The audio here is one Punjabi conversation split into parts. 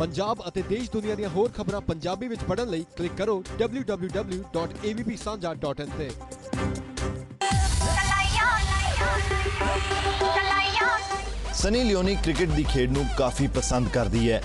ਪੰਜਾਬ ਅਤੇ ਦੇਸ਼ ਦੁਨੀਆ ਦੀਆਂ ਹੋਰ ਖਬਰਾਂ ਪੰਜਾਬੀ ਵਿੱਚ ਪੜ੍ਹਨ ਲਈ ਕਲਿੱਕ ਕਰੋ www.avpsanja.in ਤੇ। ਸਨੀ ਲਿਓਨੀ ਕ੍ਰਿਕਟ ਦੀ ਖੇਡ ਨੂੰ ਕਾਫੀ ਪਸੰਦ ਕਰਦੀ ਹੈ।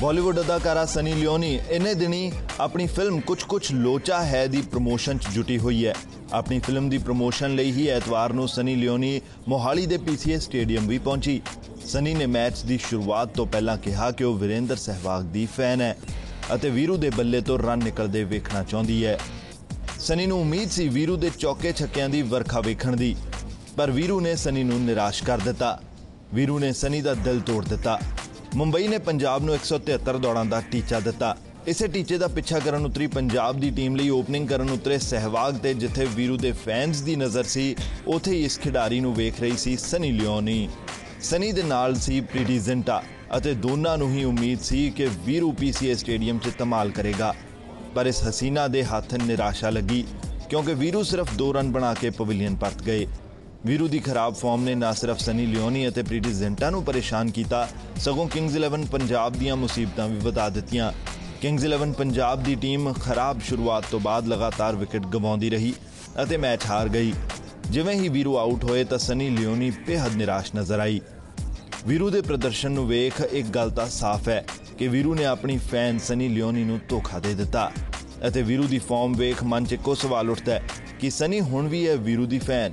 ਬਾਲੀਵੁੱਡ ਅਦਾਕਾਰਾ ਸਨੀ ਲਿਓਨੀ ਇਨੇ ਦਿਨੀ ਆਪਣੀ ਫਿਲਮ ਕੁਝ ਕੁਝ ਲੋਚਾ ਹੈ ਦੀ ਪ੍ਰੋਮੋਸ਼ਨ 'ਚ ਜੁਟੀ ਹੋਈ ਹੈ। ਆਪਣੀ ਫਿਲਮ ਦੀ ਪ੍ਰੋਮੋਸ਼ਨ ਲਈ ਹੀ ਐਤਵਾਰ ਨੂੰ ਸਨੀ ਲਿਓਨੀ ਮੋਹਾਲੀ ਦੇ ਪੀਸੀਏ ਸਟੇਡੀਅਮ ਵੀ ਪਹੁੰਚੀ। ਸਨੀ ਨੇ ਮੈਚ ਦੀ ਸ਼ੁਰੂਆਤ ਤੋਂ ਪਹਿਲਾਂ ਕਿਹਾ ਕਿ ਉਹ ਵਿਰੇਂਦਰ ਸਹਿਵਾਗ ਦੀ ਫੈਨ ਹੈ ਅਤੇ ਵੀਰੂ ਦੇ ਬੱਲੇ ਤੋਂ ਰਨ ਨਿਕਲਦੇ ਵੇਖਣਾ ਚਾਹੁੰਦੀ ਹੈ। ਸਨੀ ਨੂੰ ਉਮੀਦ ਸੀ ਵੀਰੂ ਦੇ ਚੌਕੇ ਛੱਕਿਆਂ ਦੀ ਵਰਖਾ ਵੇਖਣ ਦੀ, ਪਰ ਵੀਰੂ ਨੇ ਸਨੀ ਨੂੰ ਨਿਰਾਸ਼ ਕਰ ਦਿੱਤਾ। ਵੀਰੂ ਨੇ ਸਨੀ ਦਾ ਦਿਲ ਤੋੜ ਦਿੱਤਾ। ਮੁੰਬਈ ਨੇ ਪੰਜਾਬ ਨੂੰ 173 ਦੌੜਾਂ ਦਾ ਟੀਚਾ ਦਿੱਤਾ। ਇਸੇ ਟੀਚੇ ਦਾ ਪਿੱਛਾ ਕਰਨ ਉਤਰੀ ਪੰਜਾਬ ਦੀ ਟੀਮ ਲਈ ਓਪਨਿੰਗ ਕਰਨ ਉਤਰੇ ਸਹਿਵਾਗ ਤੇ ਜਿੱਥੇ ਵੀਰੂ ਦੇ ਫੈਨਸ ਦੀ ਨਜ਼ਰ ਸੀ, ਉਥੇ ਹੀ ਇਸ ਖਿਡਾਰੀ ਨੂੰ ਵੇਖ ਰਹੀ ਸੀ ਸਨੀ ਲਿਓਨੀ। ਸਨੀ ਦੇ ਨਾਲ ਸੀ ਪ੍ਰੀਟੀ ਜ਼ਿੰਟਾ ਅਤੇ ਦੋਨਾਂ ਨੂੰ ਹੀ ਉਮੀਦ ਸੀ ਕਿ ਵੀਰੂ ਪੀਸੀਏ ਸਟੇਡੀਅਮ 'ਚ ਧਮਾਲ ਕਰੇਗਾ। ਪਰ ਇਸ ਹਸੀਨਾ ਦੇ ਹੱਥ ਨਿਰਾਸ਼ਾ ਲੱਗੀ, ਕਿਉਂਕਿ ਵੀਰੂ ਸਿਰਫ 2 ਰਨ ਬਣਾ ਕੇ ਪਵੇਲੀਅਨ ਪਰਤ ਗਏ। ਵੀਰੂ ਦੀ ਖਰਾਬ ਫਾਰਮ ਨੇ ਨਾ ਸਿਰਫ ਸਨੀ ਲਿਓਨੀ ਅਤੇ ਪ੍ਰੀਟੀ ਜ਼ਿੰਟਾ ਨੂੰ ਪਰੇਸ਼ਾਨ ਕੀਤਾ, ਸਗੋਂ ਕਿੰਗਜ਼ 11 ਪੰਜਾਬ ਦੀਆਂ ਮੁਸੀਬਤਾਂ ਵੀ ਵਧਾ ਦਿੱਤੀਆਂ। ਕਿੰਗਜ਼ 11 ਪੰਜਾਬ ਦੀ ਟੀਮ ਖਰਾਬ ਸ਼ੁਰੂਆਤ ਤੋਂ ਬਾਅਦ ਲਗਾਤਾਰ ਵਿਕਟ ਗਵਾਉਂਦੀ ਰਹੀ ਅਤੇ ਮੈਚ ਹਾਰ ਗਈ। ਜਿਵੇਂ ਹੀ ਵੀਰੂ ਆਊਟ ਹੋਏ ਤਾਂ ਸਨੀ ਲਿਓਨੀ ਬੇਹੱਦ ਨਿਰਾਸ਼ ਨਜ਼ਰ ਆਈ। ਵੀਰੂ ਦੇ ਪ੍ਰਦਰਸ਼ਨ ਨੂੰ ਵੇਖ ਇੱਕ ਗੱਲ ਤਾਂ ਸਾਫ਼ ਹੈ ਕਿ ਵੀਰੂ ਨੇ ਆਪਣੀ ਫੈਨ ਸਨੀ ਲਿਓਨੀ ਨੂੰ ਧੋਖਾ ਦੇ ਦਿੱਤਾ ਅਤੇ ਵੀਰੂ ਦੀ ਫਾਰਮ ਵੇਖ ਮਨ 'ਚ ਇੱਕੋ ਸਵਾਲ ਉੱਠਦਾ ਹੈ ਕਿ ਸਨੀ ਹੁਣ ਵੀ ਹੈ ਵੀਰੂ ਦੀ ਫੈਨ?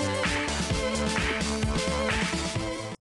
Thank you.